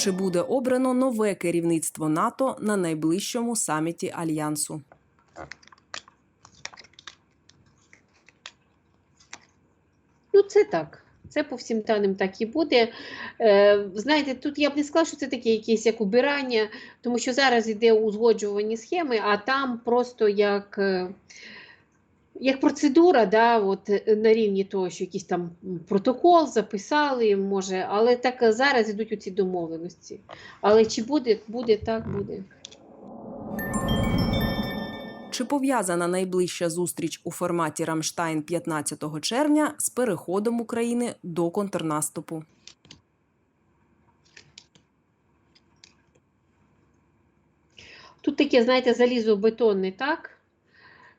Чи буде обрано нове керівництво НАТО на найближчому саміті альянсу? Ну, це так. Це по всім даним так і буде. Е, знаєте, тут я б не сказала, що це таке якесь як убирання, тому що зараз йде узгоджувані схеми, а там просто як, е, як процедура, да, от, е, на рівні того, що якийсь там протокол записали, може, але так е, зараз йдуть оці домовленості. Але чи буде, буде, так буде. Чи пов'язана найближча зустріч у форматі Рамштайн 15 червня з переходом України до контрнаступу? Тут таке, знаєте, залізобетонне, так?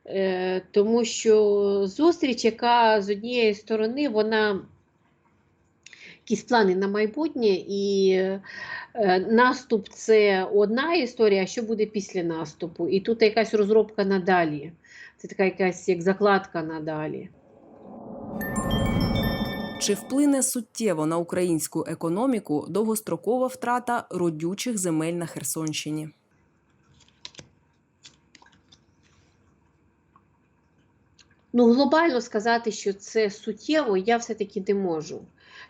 Е, тому що зустріч, яка з однієї сторони, вона якісь плани на майбутнє, і е, наступ це одна історія, а що буде після наступу. І тут якась розробка надалі. Це така якась як закладка надалі. Чи вплине суттєво на українську економіку довгострокова втрата родючих земель на Херсонщині? Ну, глобально сказати, що це суттєво, я все-таки не можу.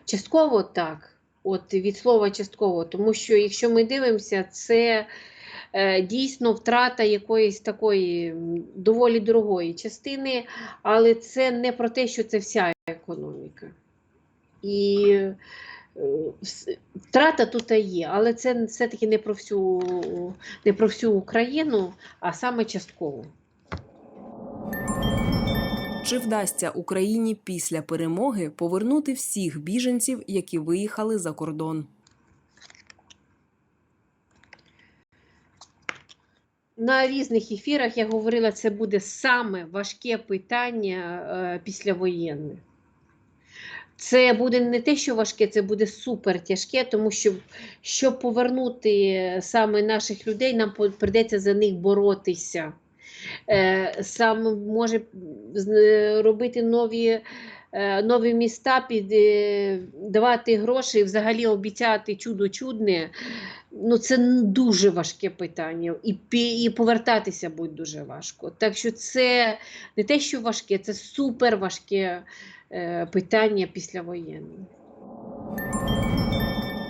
Частково так, от від слова частково, тому що якщо ми дивимося, це е, дійсно втрата якоїсь такої доволі дорогої частини, але це не про те, що це вся економіка. І е, втрата тут є, але це все-таки не про всю, не про всю Україну, а саме частково. Чи вдасться Україні після перемоги повернути всіх біженців, які виїхали за кордон? На різних ефірах я говорила, це буде саме важке питання е, післявоєнне. Це буде не те, що важке, це буде супер тяжке, тому що щоб повернути саме наших людей, нам прийдеться за них боротися. Е, Сам може з- робити нові, е, нові міста, під, е, давати гроші, взагалі обіцяти чудо чудне. Ну, це дуже важке питання, і, і повертатися буде дуже важко. Так що це не те, що важке, це супер важке е, питання післявоєнне.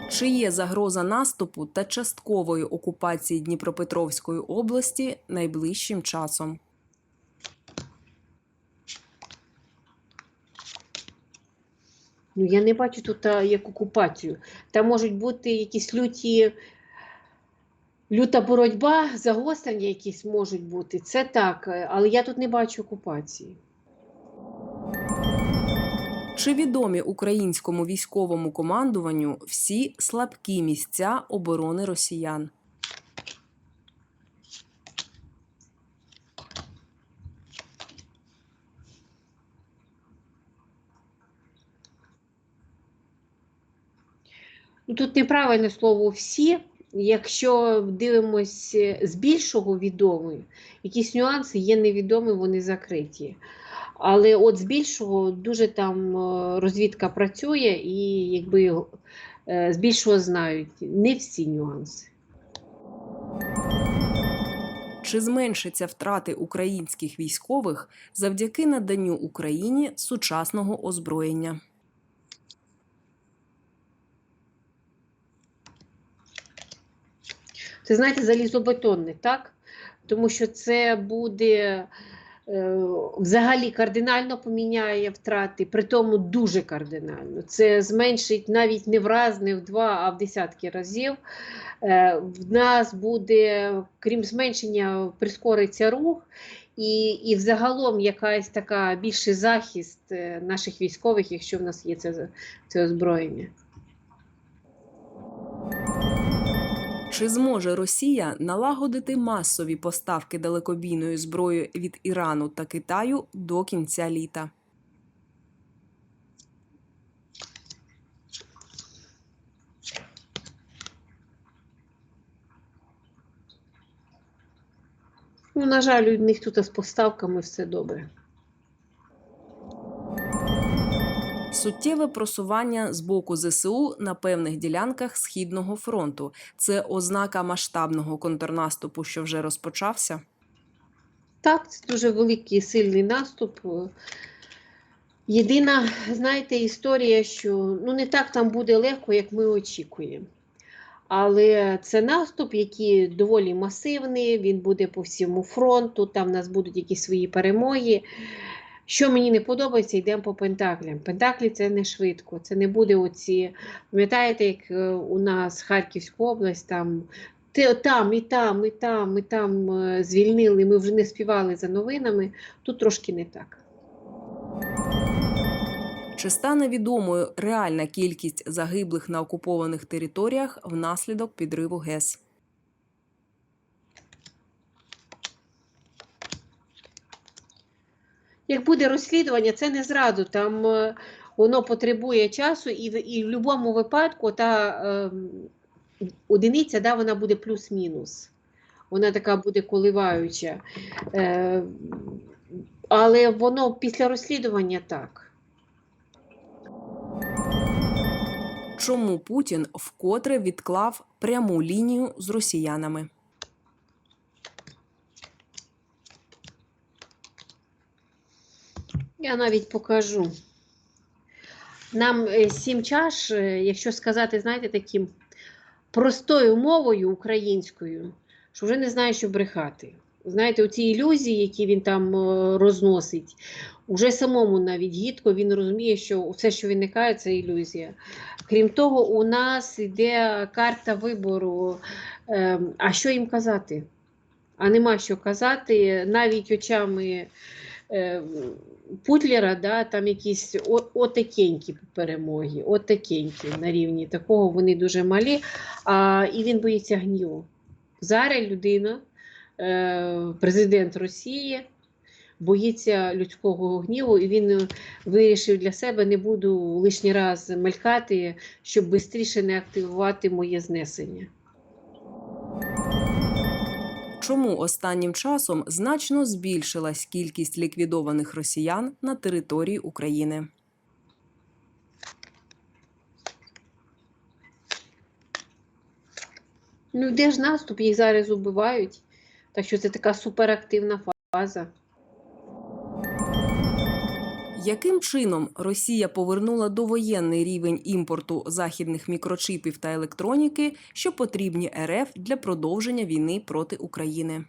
Чи є загроза наступу та часткової окупації Дніпропетровської області найближчим часом? Ну, я не бачу тут як окупацію. Там можуть бути якісь люті, люта боротьба, загострення якісь можуть бути. Це так, е, але я тут не бачу окупації. Чи відомі українському військовому командуванню всі слабкі місця оборони росіян? Ну, тут неправильне слово всі. Якщо дивимось е, з більшого відомий, якісь нюанси є невідомі, вони закриті. Але от з більшого дуже там е, розвідка працює і якби е, з знають не всі нюанси. Чи зменшаться втрати українських військових завдяки наданню Україні сучасного озброєння? Це знаєте, залізобетонне, так? Тому що це буде взагалі кардинально поміняє втрати, при тому дуже кардинально. Це зменшить навіть не в раз, не в два, а в десятки разів. Е, в нас буде, крім зменшення, прискориться рух. І, і взагалом якась така більший захист е, наших військових, якщо в нас є це, це озброєння. Чи зможе Росія налагодити масові поставки далекобійної зброї від Ірану та Китаю до кінця літа? Ну, на жаль, у них тут з поставками все добре. Суттєве просування з боку ЗСУ на певних ділянках східного фронту це ознака масштабного контрнаступу, що вже розпочався. Так, це дуже великий сильний наступ. Єдина, знаєте, історія, що ну не так там буде легко, як ми очікуємо. Але це наступ, який доволі масивний, він буде по всьому фронту, там в нас будуть якісь свої перемоги. Що мені не подобається, йдемо по Пентаклям. Пентаклі це не швидко, це не буде оці. Пам'ятаєте, як е, у нас Харківська область, там, там і там, і там, і там е, звільнили, ми вже не співали за новинами. Тут трошки не так. Чи стане відомою реальна кількість загиблих на окупованих територіях внаслідок підриву ГЕС? Як буде розслідування, це не зразу. Там е, воно потребує часу, і в, і в будь-якому випадку та ем, одиниця да, вона буде плюс-мінус. Вона така буде коливаюча. Е, але воно після розслідування так. Чому Путін вкотре відклав пряму лінію з росіянами? Я навіть покажу. Нам е, сім чаш, е, якщо сказати, знаєте, таким простою мовою українською, що вже не знаю, що брехати. Знаєте, оці ілюзії, які він там е, розносить, уже самому навіть гідко він розуміє, що все, що виникає, це ілюзія. Крім того, у нас йде карта вибору. А що їм казати? А нема що казати, навіть очами Путлера, да, там якісь отакенькі перемоги, отакенькі на рівні такого вони дуже малі, а, і він боїться гніву. Зараз людина, е, президент Росії, боїться людського гніву, і він е, вирішив для себе не буду лишній раз мелькати, щоб швидше не активувати моє знесення. Чому останнім часом значно збільшилась кількість ліквідованих росіян на території України? Ну, де ж наступ, їх зараз убивають. Так що це така суперактивна фаза. Яким чином Росія повернула довоєнний рівень імпорту західних мікрочипів та електроніки, що потрібні РФ для продовження війни проти України?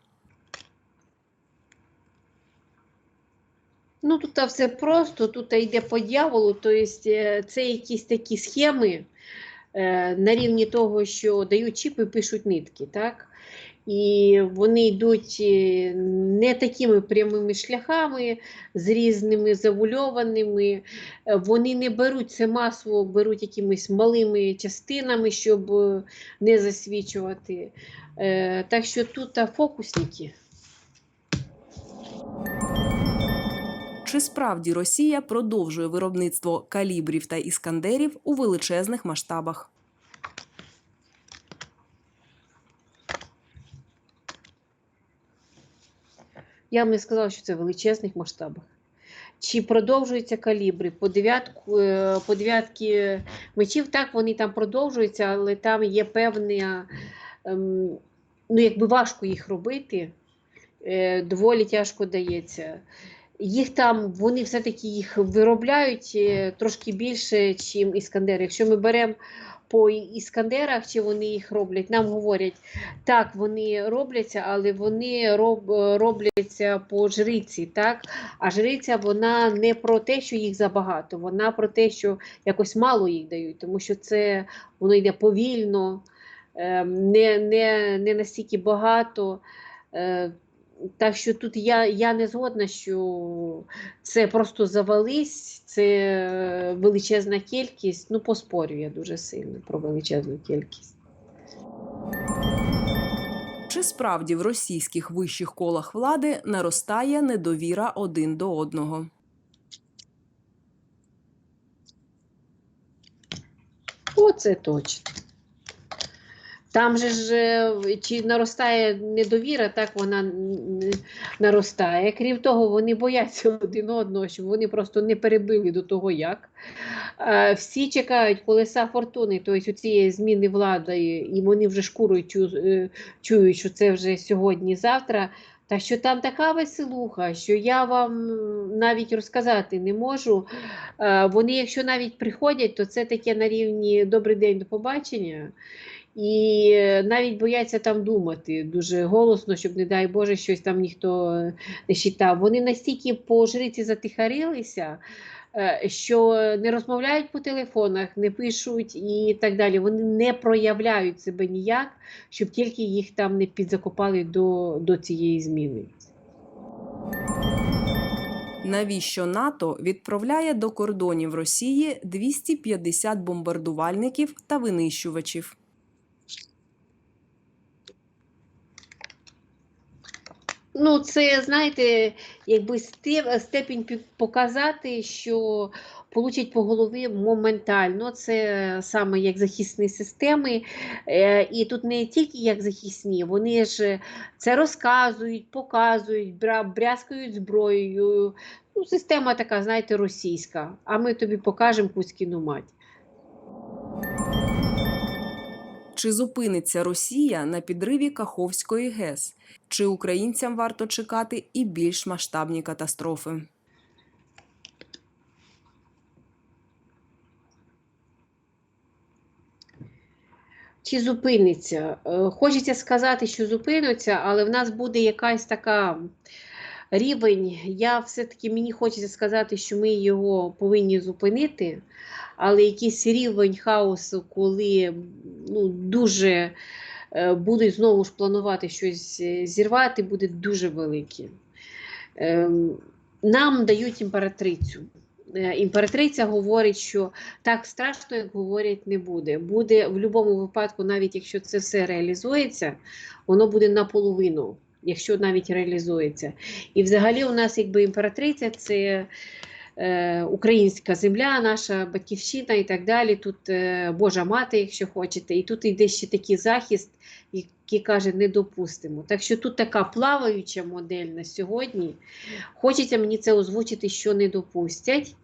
Ну, тут все просто, тут йде по дьяволу, тобто це якісь такі схеми е, на рівні того, що дають чіпи, пишуть нитки, так? І вони йдуть е, не такими прямими шляхами, з різними завульованими. Е, Вони не беруть це масово, беруть якимись малими частинами, щоб е, не засвічувати. Так що тут фокусники. Чи справді Росія продовжує виробництво калібрів та іскандерів у величезних масштабах? Я б не сказала, що це в величезних масштабах. Чи продовжуються калібри? По дев'ятку, е, по дев'ятки мечів, так, вони там продовжуються, але там є певне, ем, ну, якби важко їх робити, е, доволі тяжко дається. Їх там, вони все-таки їх виробляють е, трошки більше, ніж іскандери. Якщо ми беремо по іскандерах, чи вони їх роблять, нам говорять, так, вони робляться, але вони роб, е, робляться по жриці, так? А жриця вона не про те, що їх забагато, вона про те, що якось мало їх дають, тому що це воно йде повільно, е, не, не, не настільки багато. Так що тут я, я не згодна, що це просто завались, це величезна кількість. Ну, поспорю я дуже сильно про величезну кількість. Чи справді в російських вищих колах влади наростає недовіра один до одного? Оце точно. Там же ж е, чи наростає недовіра, так вона наростає. Крім того, вони бояться один одного, щоб вони просто не перебили до того, як. Всі чекають колеса фортуни, тобто цієї зміни влади, і вони вже шкурою е, чують, що це вже сьогодні-завтра. Та що там така веселуха, що я вам навіть розказати не можу. Вони, якщо навіть приходять, то це таке на рівні добрий день до побачення. І е, навіть бояться там думати дуже голосно, щоб, не дай Боже, щось там ніхто не читав. Вони настільки по жриці затихарилися, е, що не розмовляють по телефонах, не пишуть і так далі. Вони не проявляють себе ніяк, щоб тільки їх там не підзакопали до, до цієї зміни. Навіщо НАТО відправляє до кордонів Росії 250 бомбардувальників та винищувачів? Ну, це, знаєте, якби степ- степінь показати, що получать по голові моментально. Це саме як захисні системи. Е, І тут не тільки як захисні, вони ж це розказують, показують, брязкають зброєю. Ну, система така, знаєте, російська. А ми тобі покажемо Кузькіну мать. Чи зупиниться Росія на підриві Каховської ГЕС? Чи українцям варто чекати і більш масштабні катастрофи? Чи зупиниться? Е, Хочеться сказати, що зупиниться, але в нас буде якась така рівень. Я все-таки мені хочеться сказати, що ми його повинні зупинити, але якийсь рівень хаосу, коли ну, дуже е, будуть знову ж планувати щось е, зірвати, буде дуже великий. Ем, Нам дають імператрицю. Е, Імператриця говорить, що так страшно, як говорять, не буде. Буде в будь-якому випадку, навіть якщо це все реалізується, воно буде наполовину, якщо навіть реалізується. І взагалі у нас якби імператриця це українська земля, наша батьківщина і так далі. Тут е, Божа мати, якщо хочете, і тут йде ще такий захист, який каже, не допустимо. Так що тут така плаваюча модель на сьогодні. Хочеться мені це озвучити, що не допустять.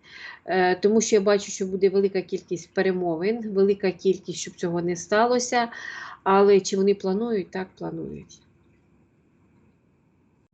Е, Тому що я бачу, що буде велика кількість перемовин, велика кількість, щоб цього не сталося. Але чи вони планують, так планують.